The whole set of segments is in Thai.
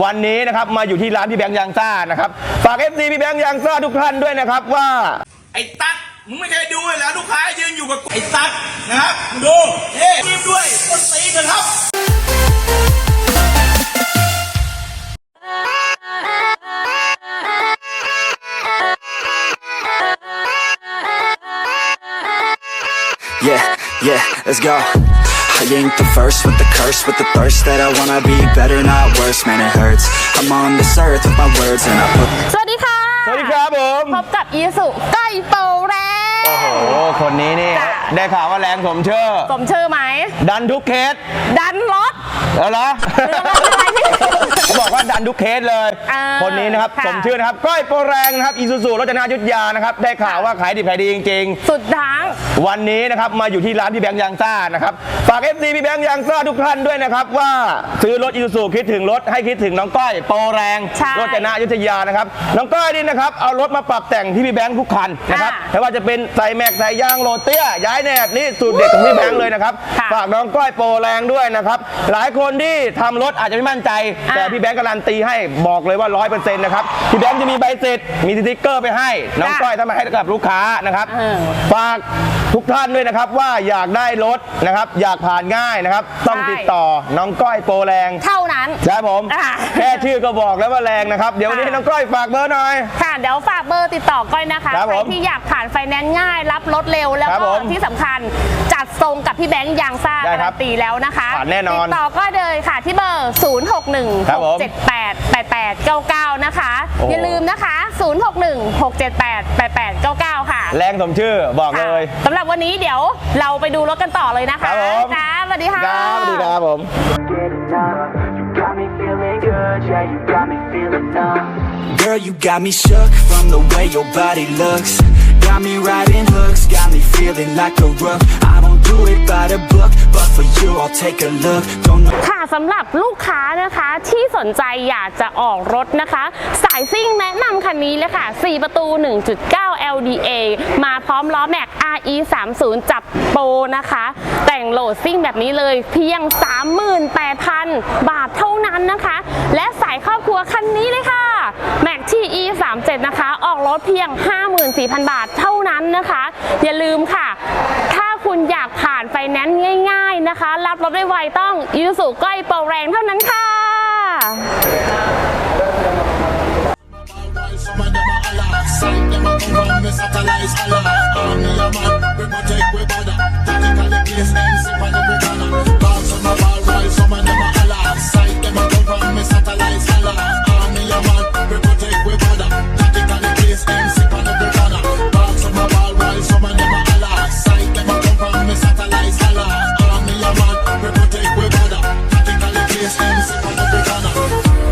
วันนี้นะครับมาอยู่ที่ร้านพี่แบงค์ยางซ่านะครับฝาก FC พี่แบงค์ยางซ่าทุกท่านด้วยนะครับว่า ไอ้ตั๊กมึงไม่เคยดูเลยเหรอลูกค้ายืนอยู่กับกูไอ้ตั๊กนะครับมึงดูเฮ้รีบด้วยต้นตีนนะครับ Yeah, yeah, let's go. I ain't the first with the curse, with the thirst that I wanna be better, not worse. Man, it hurts. I'm on this earth with my words, and I put สวัสดีค่ะ สวัสดีครับผม พบกับอีสุใกล้โปรแรงโอ้โห คนนี้นี่จ้ะได้ข่าวว่าแรงสมเชื่อ สมชื่อไหม ดันทุกเคส ดันรถ แล้วเหรอเรื่องอะไรพี่เขาบอก ว่าดันทุกเคสเลย อ่าคนนี้นะครับค่ะ สมชื่อนะครับก้อยโปรแรงนะครับอีซูซูรจนายุทธยานะครับได้ข่าวว่าขายดิบขายดีจริงสุดทั้งๆวันนี้นะครับมาอยู่ที่ร้านพี่แบงค์ยางซ่านะครับฝาก FC พี่แบงค์ยางซ่าทุกท่านด้วยนะครับ ว่าซื้อรถอีซูซูคิดถึงรถให้คิดถึงน้องก้อยโปรแรงใช่รจนายุทธยานะครับน้องก้อยนี่นะครับเอารถมาปรับแต่งที่พี่แบงค์ทุกคันนะครับค่ะไม่ว่าจะเป็นใส่แม็กใส่ยางโรเตี้ยย้ายแหนบนี่สูตรเด็ดของพี่แบงค์เลยนะครับค่ะฝากน้องก้อยโปรแรงด้วยนะครับหลายคนที่ทำรถอาจจะไม่มั่นใจอ่าแต่พี่แบงค์การันตีให้บอกเลยว่า100%นะครับพี่แบงค์จะมีใบเสร็จมีสติ๊กเกอร์ไปให้น้องจ้ะก้อยถ้ามาให้กับลูกค้านะครับเออฝากทุกท่านด้วยนะครับว่าอยากได้รถนะครับ อยากผ่านง่ายนะครับ ต้องใช่ติดต่อน้องก้อยโปรแรง เท่านั้นใช่ผมอ่าแค่ชื่อก็บอกแล้วว่าแรงนะครับ เดี๋ยววันนี้ค่ะให้น้องก้อยฝากเบอร์หน่อยค่ะเดี๋ยวฝากเบอร์ติดต่อก้อยนะคะครับใครผมที่อยากผ่านไฟแนนซ์ง่าย รับรถเร็วแล้วครับก็ผมที่สำคัญจัดทรงกับพี่แบงค์ยางซ่าได้กาครัรับนตีแล้วนะคะผ่านแน่นอนติดต่อก็เลยค่ะที่เบอร์0 6 1 ครับผม6 7 8 8 8 9 9 นะคะ โอ้ อย่าลืมนะคะ 0 6 1 6 7 8 8 8 9 9 ค่ะแรงสมชื่อบอกเลยสำหรับวันนี้เดี๋ยวเราไปดูรถกันต่อเลยนะครัคะบผม จ้าสวัสดีค่ะ ครับสวัสดีครับผม get it done. You got me feeling good, yeah, you got me feeling numb. Girl, you got me shook from the way your body looks. Got me riding hooks, got me feeling like a rook. I don't do it by the book, but for you, I'll take a look. Don't know. ค่ะสำหรับลูกค้านะคะที่สนใจอยากจะออกรถนะคะ สายซิ่งแนะนำคันนี้เลยค่ะ 4 ประตู 1.9 LDA มาพร้อมล้อแม็ก RE 30จับโปรนะคะ แต่งโหลดซิ่งแบบนี้เลยเพียง 38,000 บาทเท่านั้นนะคะ และสายครอบครัวคันนี้เลยค่ะ Mac TE 37นะคะ ออกรถเพียง 54,000 บาทเท่านั้นนะคะ อย่าลืมค่ะ คุณอยากผ่านไฟแนนซ์ง่าย ๆนะคะ รับรถได้ไวต้องยูสุก้อยโปรแรงเท่านั้นค่ะ Some of them a Allah, sight them a come from me satellites Allah. Army a man, we protect we border.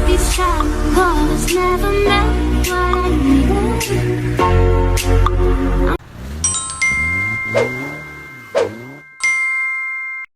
This time, God is never